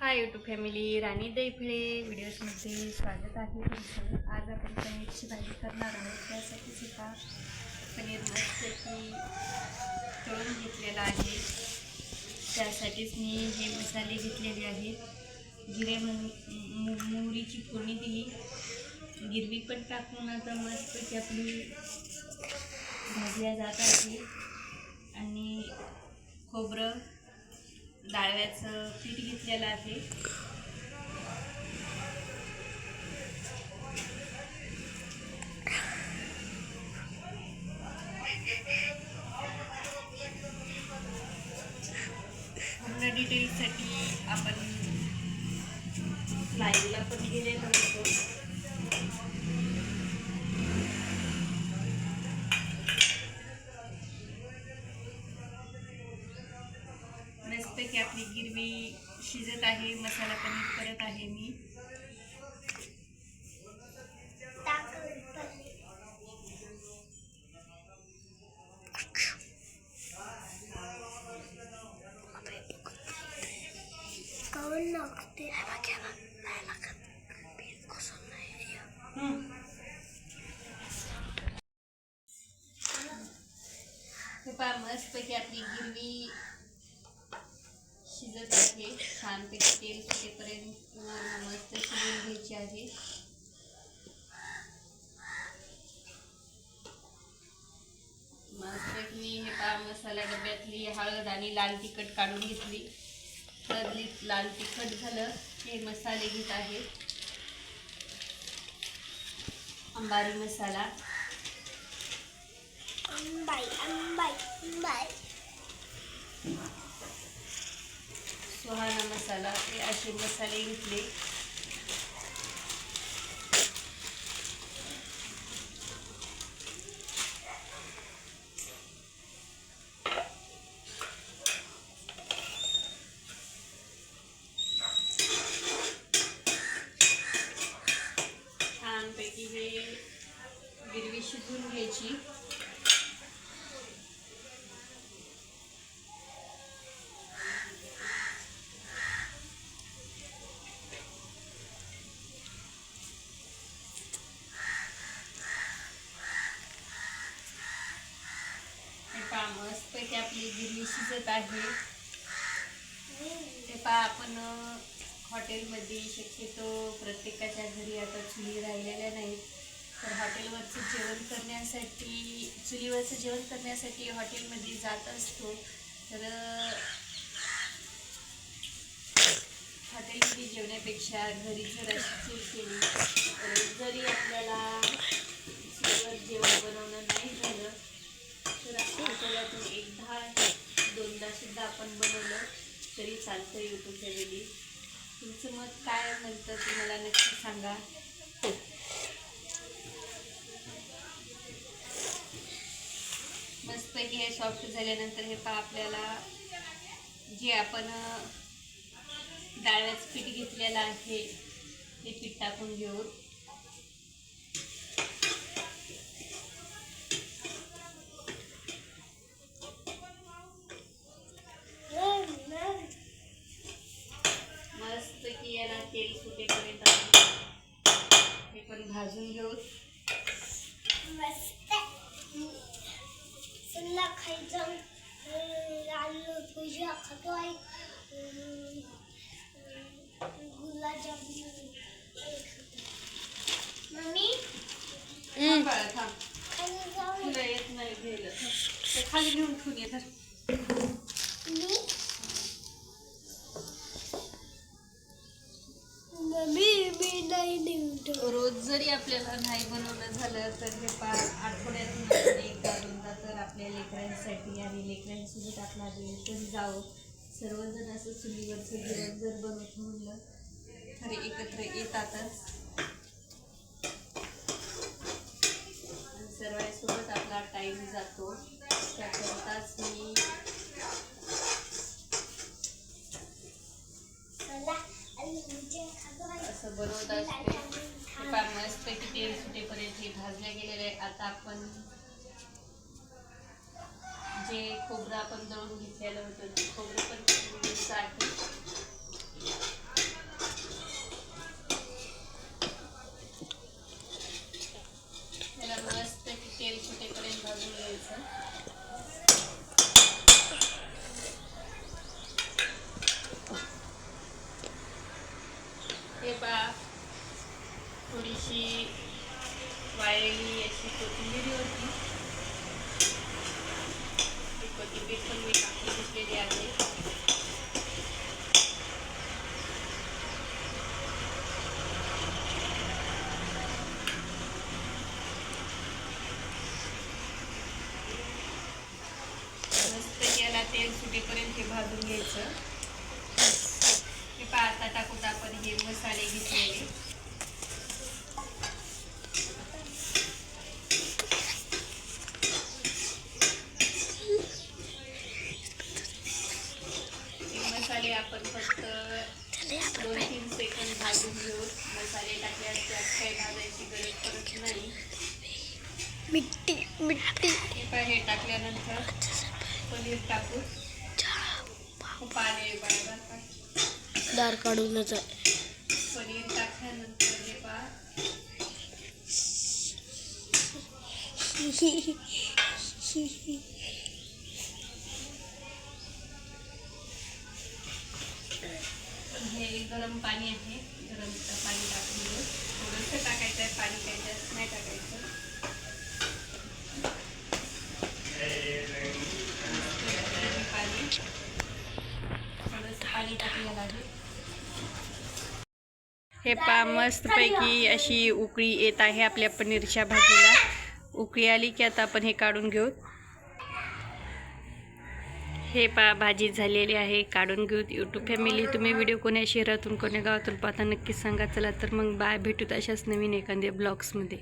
Hi YouTube family राणी दैफळे व्हिडिओजमध्ये स्वागत आहे तुमचं. आज आपण पनीरची भाजी करणार आहोत. त्यासाठीच सुद्धा पनीर मस्तपैकी तळून घेतलेला आहे. त्यासाठीच मी हे मसाले घेतलेले आहेत. जिरे मोहरीची फोडणी दिली. गिरवी पण टाकून आता मस्तपैकी आपली भाजल्या जात आहे. आणि खोबरं डाळव्याचं पीठ घेतलेलं आहे. पूर्ण डिटेल्ससाठी आपण लाईव्हला पण गेलेलो होतो मस्तपैकी आपली गिरवी शिजत आहे मसाला पनीर करत आहे मी. हे मस्तपैकी आपली गिरवी शिजत आहे. छानपैकी तेल सुटेपर्यंत मस्त शिजून घ्यायची आहे. मस्त मी हे पहा मसाला डब्यातली हळद आणि लाल तिखट काढून घेतली. हळदली लाल तिखट झालं हे मसाले घेत आहे. अंबारी मसाला. अंबाई अंबाई अंबाई. सुहाना मसाला हे असे मसाले घेतले छानपैकी हे गिरवी शिजवून घ्यायची हे पहा मस्तपैकी आपली गिरणी शिजत आहे. ते पहा आपण हॉटेलमध्ये शक्यतो प्रत्येकाच्या घरी आता चुली राहिलेल्या नाहीत. तर हॉटेलवरचं जेवण करण्यासाठी चुलीवरचं जेवण करण्यासाठी हॉटेलमध्ये जात असतो. तर हॉटेलमध्ये जेवण्यापेक्षा घरी जर अशी चूल केली तर जरी आपल्याला चुलीवर जेवण बनवणं नाही झालं तर आठवड्यातून एकदा दोनदा सुद्धा आपण बनवलं तरी चालतं यूट्यूब फॅमिली तुमचं मत काय म्हणतं ते मला नक्की सांगा. मस्तपैकी हे सॉफ्ट झाल्यानंतर हे पहा आपल्याला. जे आपण अं, डाळव्याचं पीठ घेतलेलं आहे ते पीठ टाकून घेऊ मस्तपैकी याला तेल सुटेपर्यंत हे पण भाजून घेऊ. मस्त. खायचं आलू भुजिया खातोय गुलाबजामुन मम्मी? थांब येत नाही खाली नेऊन ठेवून येतात लेकरांसाठी आणि लेकरांसोबत आपला वेळ पण जावं. सर्वजण असं चुलीवरचं जेवण जर बनवत म्हणलं तर एकत्र येतातच. सर्वांसोबत आपला टाईम जातो. त्याकरताच मी असं बनवत असते. हे पहा मस्तपैकी तेल सुटेपर्यंत हे भाजल्या गेलेले आहे. आता आपण जे खोबरं आपण दळून घेतलेलं होतं ते खोबरं पण घ्यायचं आहे. त्याला भाजून थोडीशी वाळलेली अशी कोथिंबीर होती. कोथिंबीर पण मी टाकून घेतलेली आहे. मस्त याला तेल सुटेपर्यंत हे भाजून घ्यायचं. हे पाहता टाकून आपण हे मसाले मसाले आपण फक्त दोन तीन सेकंद भाजून घेऊन मसाले टाकल्यास त्यात काही भाजायची गरज पडत नाही. मिट्टी मिट्टी हे हे टाकल्यानंतर पनीर आले बरोबर दार काढूनच आहे पनीर टाकल्यानंतर हे पहा हे गरम पाणी आहे. गरम पाणी टाकून घेऊन थोडंसं टाकायचं आहे. पाणी काही जास्त नाही टाकायचं. पाणी हे पा मस्तपैकी अशी उकळी येत आहे आपल्या पनीरच्या भाजीला. उकळी आली की आता आपण हे काढून घेऊ. हे पा भाजी झालेली आहे काढून घेऊ यूट्यूब फॅमिली तुम्ही व्हिडिओ कोण्या शहरातून कोण्या गावातून पाहता नक्कीच सांगा. चला तर मग बाय भेटूत अशाच नवीन एखाद्या ब्लॉग्समध्ये